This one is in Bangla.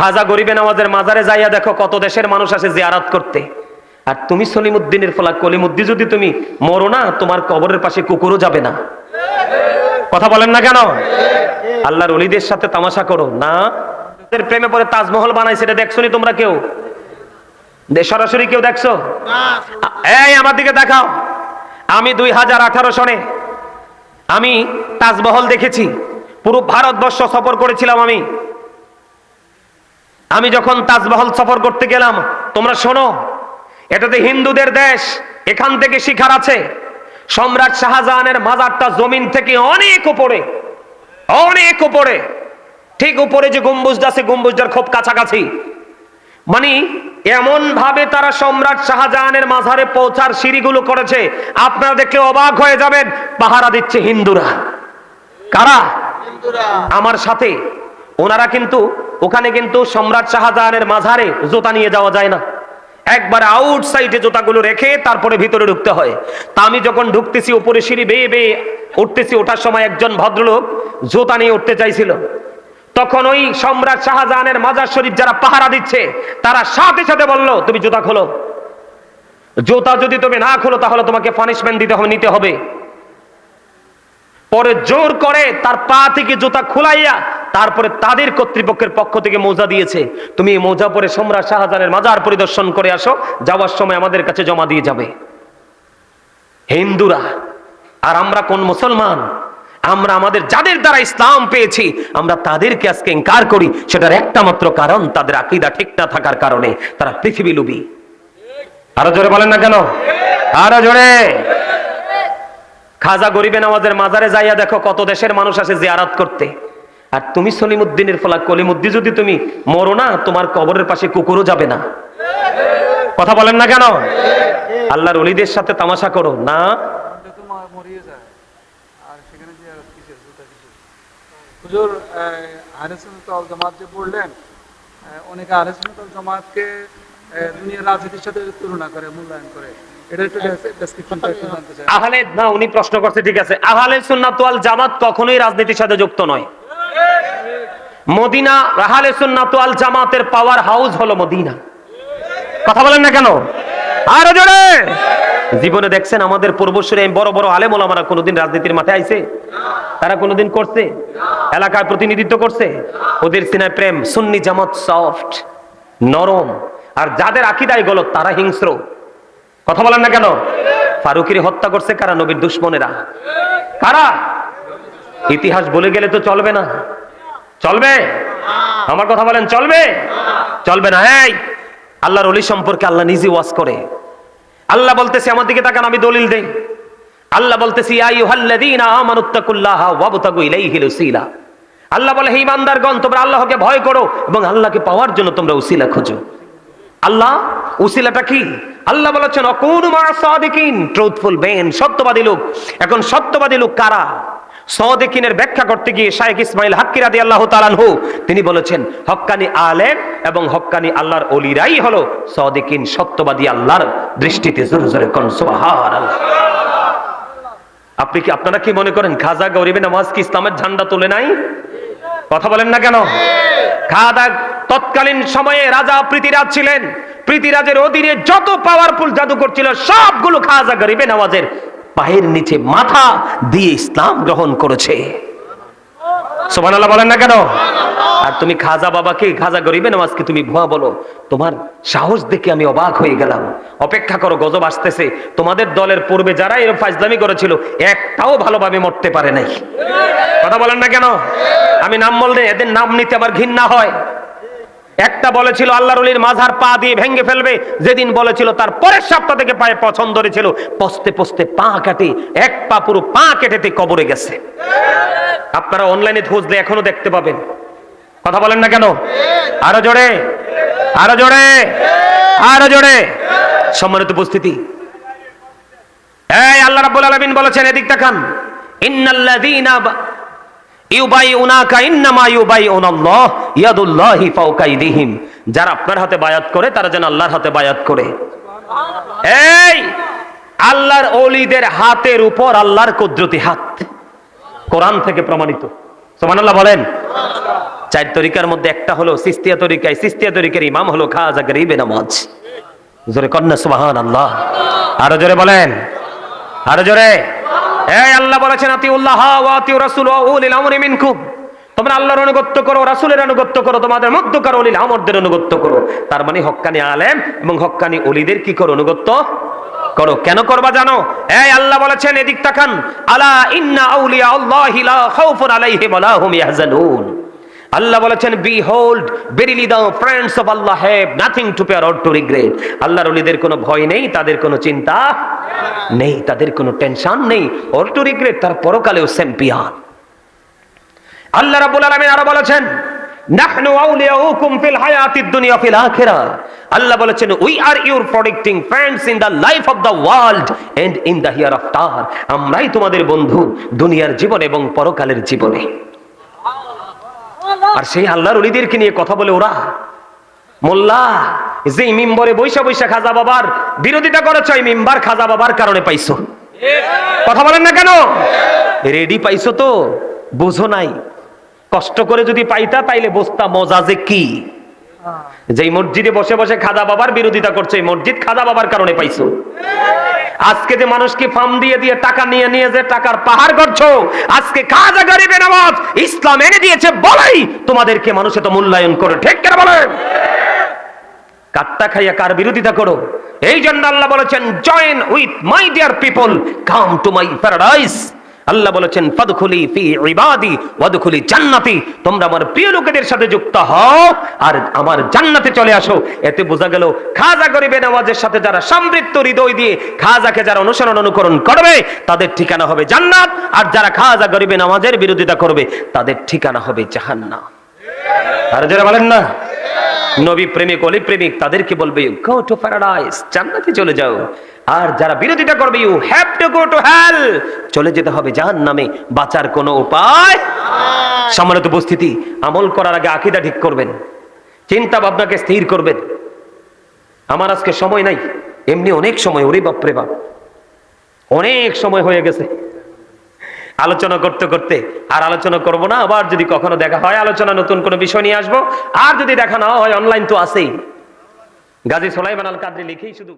খাজা গরিবে নামাজের মাজারে যাইয়া দেখো কত দেশের মানুষ আসে জিয়ারাত করতে। আর তুমি সলিমুদ্দিনের ফলা কলিমুদ্দি যদি তুমি মরো না, তোমার কবরের পাশে কুকুরও যাবে না। কথা বলেন না কেন? আল্লাহর অলিদের সাথে তামাশা করো। না প্রেমে পরে তাজমহল বানাইছে এটা দেখছ তোমরা কেউ? সরাসরি কেউ দেখছ? এই, আমার দিকে দেখাও। আমি দুই হাজার আঠারো সনে আমি তাজমহল দেখেছি। পুরো ভারতবর্ষ সফর করেছিলাম আমি। আমি যখন তাজমহল সফর করতে গেলাম তোমরা শোনো এটাতে হিন্দুদের দেশ এখান থেকে শিখার আছে। সম্রাট শাহজাহানের মাজারটা জমিন থেকে অনেক উপরে অনেক উপরে ঠিক উপরে যে গম্বুজটা আছে গম্বুজটার খুব কাছাকাছি। মানে এমন ভাবে তারা সম্রাট শাহজাহানের মাঝারে পৌঁছার সিঁড়িগুলো করেছে আপনারা দেখলে অবাক হয়ে যাবেন পাহারা দিচ্ছে হিন্দুরা। কারা? আমার সাথে। ওনারা কিন্তু ওখানে কিন্তু সম্রাট শাহজাহানের মাঝারে জোতা নিয়ে যাওয়া যায় না। একবার আউট সাইডে জুতাগুলো রেখে তারপরে ভিতরে ঢুকতে হয়। তা আমি যখন ঢুকতেছি, উপরে সিঁড়ি বেয়ে বেয়ে উঠতেছি, ওঠার সময় একজন ভদ্রলোক জোতা নিয়ে উঠতে চাইছিল। তখন ওই সম্রাট শাহজাহানের মাজার শরীফ যারা পাহারা দিচ্ছে, তারা সাথে সাথে বলল, তুমি জুতা খোলো। জুতা যদি তুমি না খোলো, তাহলে তোমাকে পানিশমেন্ট দিতে হবে, নিতে হবে। পরে জোর করে তার পা থেকে জুতা খুলাইয়া তারপরে তাদের কর্তৃপক্ষের পক্ষ থেকে মোজা দিয়েছে। তুমি এই মোজা পরে সম্রাট শাহজাহানের মাজার পরিদর্শন করে আসো, যাওয়ার সময় আমাদের কাছে জমা দিয়ে যাবে। হিন্দুরা, আর আমরা কোন মুসলমান? আমরা আমাদের যাদের দ্বারা ইসলাম পেয়েছি, আমরা তাদেরকে আজকে ইনকার করি। সেটার একটা মাত্র কারণ, তাদের আকীদা ঠিক না থাকার কারণে তারা পৃথিবী লুবি। আরও জোরে বলেন না কেন? আরও জোরে। খাজা গরিবে নামাজের মাজারে যাইয়া দেখো কত দেশের মানুষ আসে জিয়ারাত করতে। আর তুমি সলিমুদ্দিনের ফলা কলিমুদ্দি যদি তুমি মরো না তোমার কবরের পাশে কুকুরও যাবে না। কথা বলেন না কেন? আল্লাহর অলিদের সাথে তামাশা করো। না। হুজুর আহরেসুল জামাত যে বললেন অনেকে আহরেসুল জামাতকে দুনিয়ার রাজনীতির সাথে তুলনা করে মূল্যায়ন করে। এটা একটু ডেসক্রিপশনটা একটু জানতে চাই। আহলে না উনি প্রশ্ন করছে ঠিক আছে। আহলে সুন্নাত ওয়াল জামাত কখনোই রাজনীতির সাথে যুক্ত নয়। মদিনা আহলে সুন্নাত ওয়াল জামাতের পাওয়ার হাউস হলো মদিনা। কথা বলেন না কেন? আরও জোরে! জীবনে দেখছেন আমাদের পূর্বসূরি বড় বড় আলেম ওলামারা কোনোদিন রাজনীতির মাঠে আইছে? তারা কোনোদিন করছে? এলাকায় প্রতিনিধিত্ব করছে? ওদের সিনায় প্রেম, সুন্নি জামাত সফট নরম, আর যাদের আকিদায় গলত তারা হিংস্র। কথা বলেন না কেন? ফারুকের হত্যা করছে কারা? নবীর দুশ্মনেরা। কারা? ইতিহাস বলে গেলে তো চলবে না। চলবে? আমার কথা বলেন চলবে? চলবে না এই। আল্লাহর অলি সম্পর্কে আল্লাহ নিজে ওয়াজ করে। আল্লাহ বলতেছে আমার দিকে তাকান আমি দলিল দেই। আল্লাহ বলতেছি আল্লাহ বলে হে ইমানদারগণ তোমরা আল্লাহকে ভয় করো এবং আল্লাহকে পাওয়ার জন্য তোমরা উসিলা খোঁজো। আল্লাহ উসিলাটা কি? আল্লাহ বলেছেন অকুন মা সাদিকিন ট্রুথফুল বেন সত্যবাদী লোক। এখন সত্যবাদী লোক কারা? সদিকিনের ব্যাখ্যা করতে গিয়ে শাহেখ ইসমাইল হাক্কি রাদি আল্লাহ তালানহু তিনি বলেছেন, হক্কানি আলেম এবং হক্কানি আল্লাহর অলিরাই হলো সদিকিন সত্যবাদী আল্লাহর দৃষ্টিতে জোরে জোরে আপনি কি, আপনারা কি মনে করেন খাজা গরিবে নামাজ কি ইসলামের ঝান্ডা তুলে নাই? কথা বলেন না কেন? খাদা তৎকালীন সময়ে রাজা পৃথিরাজ ছিলেন। পৃথিরাজের অধীনে যত পাওয়ারফুল জাদুকর ছিল, সবগুলো খাজা গরিবে নামাজের পায়ের নিচে মাথা দিয়ে ইসলাম গ্রহণ করেছে। সুবহানাল্লাহ বলেন না কেন? আর তুমি খাজা বাবাকে, খাজা গরিবে নামাজকে তুমি ভুয়া বলো, তোমার সাহস দেখে আমি অবাক হয়ে গেলাম। অপেক্ষা করো, গজব আসতেছে। তোমাদের দলের পূর্বে যারা এরকম ফাজলামি করেছিল, একটাও ভালোভাবে মরতে পারে নাই। কথা বলেন না কেন? আমি নাম বললে এদের নাম নিতে আবার ঘৃণা হয়। একটা বলেছিল, আল্লাহর অলির মাঝার পা দিয়ে ভেঙে ফেলবে। যেদিন বলেছিল, তার পরের সপ্তাহ থেকে পায়ে পছন্দ ধরেছিল পস্তে পস্তে পা কাটে, এক পা পুরো পা কেটেতে কবরে গেছে। আপনারা অনলাইনে খুঁজলে এখনও দেখতে পাবেন। কথা বলেন না কেন? আরও জোরে আরও জোরে আরও জোরে। সম্মানিত উপস্থিতি। এই আল্লাহ রাব্বুল আলামিন বলেছেন এদিক তাকান ইন্নাল্লাযীনা যারা আপনার হাতে বায়াত করে, তারা যেন আল্লাহর হাতে করে। এই আল্লাহর ওলিদের হাতের উপর আল্লাহর কুদরতি হাত। থেকে প্রমাণিত। বলেন। তরিকার মধ্যে একটা হলো সিস্তিয়া তরিকায়, সিস্তিয়া তরিকার ইমাম হলো নামাজ। জোরে কন্যা আল্লাহ আরও জোরে বলেন। আরও জোরে। এই আল্লাহ বলেছেন, আতিউল্লাহ ওয়া আতিউ রাসূল ওয়া উলিল আমরি মিনকুম। তোমরা আল্লাহর অনুগত্য করো, রাসুলের অনুগত্য করো, তোমাদের মধ্যকার অলিল আমরদের অনুগত্য করো। তার মানে হক্কানি আলেম এবং হক্কানি ওলিদের কি করো অনুগত্য করো। কেন করবা জানো? এই আল্লাহ বলেছেন, এদিক তাকান, আলা ইন্না আউলিয়া আল্লাহি লা খাউফুন আলাইহিম ওয়া লা হুম ইয়াহজানুন। আল্লাহ বলেছেন behold verily the friends of Allah have nothing to fear or to regret আল্লাহর ওলিদের কোনো ভয় নেই, তাদের কোনো চিন্তা নেই, তাদের কোনো টেনশন নেই অর টু রিগ্রেট তার পরকালেও চ্যাম্পিয়ন আল্লাহ রাব্বুল আলামিন আরও বলেছেন নাহনু আউলিয়াউকুম ফিল হায়াতিদ দুনিয়া ফিল আখিরাহ আল্লাহ বলেছেন we are your protecting friends in the life of the world and in the hereafter আমরাই তোমাদের বন্ধু দুনিয়ার জীবন এবং পরকালের জীবনে। আর সেই আল্লাহর অলিদেরকে নিয়ে কথা বলে ওরা, মোল্লা যে মিম্বরে বৈশা বৈশা খাজা বাবার বিরোধিতা করেছ, এই মিম্বার খাজা বাবার কারণে পাইছো। কথা বলেন না কেন? রেডি পাইছো তো, বুঝো নাই। কষ্ট করে যদি পাইতা, তাইলে বস্তা মজা যে কি? যেই মসজিদে বসে বসে খাজা বাবার বিরোধিতা করছে, এই মসজিদ খাজা বাবার কারণে পাইছো। আজকে যে মানুষকে ফার্ম দিয়ে দিয়ে টাকা নিয়ে নিয়ে যে টাকার পাহাড় করছ আজকে খাজা গরিবে নামাজ ইসলাম এনে দিয়েছে বলাই তোমাদেরকে মানুষ এত মূল্যায়ন করে, ঠিক কেন বলে? কাট্টা খাইয়া কার বিরোধিতা করো? এই জন্য আল্লাহ বলেছেন join with my dear people come to my paradise Allah বলেছেন, ফাদখুলি ফি ইবাদি, ওয়াদখুলি জান্নাতি। তোমরা আমার প্রিয় লোকেদের সাথে যুক্ত হও আর আমার জান্নাতে চলে আসো। এতে বোঝা গেল, খাজা গরিবে নামাজের সাথে যারা সমৃদ্ধ হৃদয় দিয়ে খাজাকে যারা অনুসরণ অনুকরণ করবে, তাদের ঠিকানা হবে জান্নাত। আর যারা খাজা গরিবে নামাজের বিরোধিতা করবে, তাদের ঠিকানা হবে জাহান্নাম। আর যারা বলেন না। নবী প্রেমিক অলি প্রেমিক তাদেরকে বলবে গো টু প্যারাডাইস জান্নাতে চলে যাও। আর যারা বিরোধিতা করবে you have to go to hell চলে যেতে হবে জাহান্নামে বাঁচার কোনো উপায় সম্মানিত উপস্থিতি আমল করার আগে আকীদা ঠিক করবেন চিন্তা ভাবনাকে স্থির করবেন। আমার আজকে সময় নাই এমনি অনেক সময় ওরে বাপ রে বাপ। অনেক সময় হয়ে গেছে। আলোচনা করতে করতে আর আলোচনা করব না, আবার যদি কখনো দেখা হয় আলোচনা, নতুন কোনো বিষয় নিয়ে আসব। আর যদি দেখা না হয় অনলাইন তো আছেই। গাজী সোলাইমান আল কাদরি লিখেই শুধু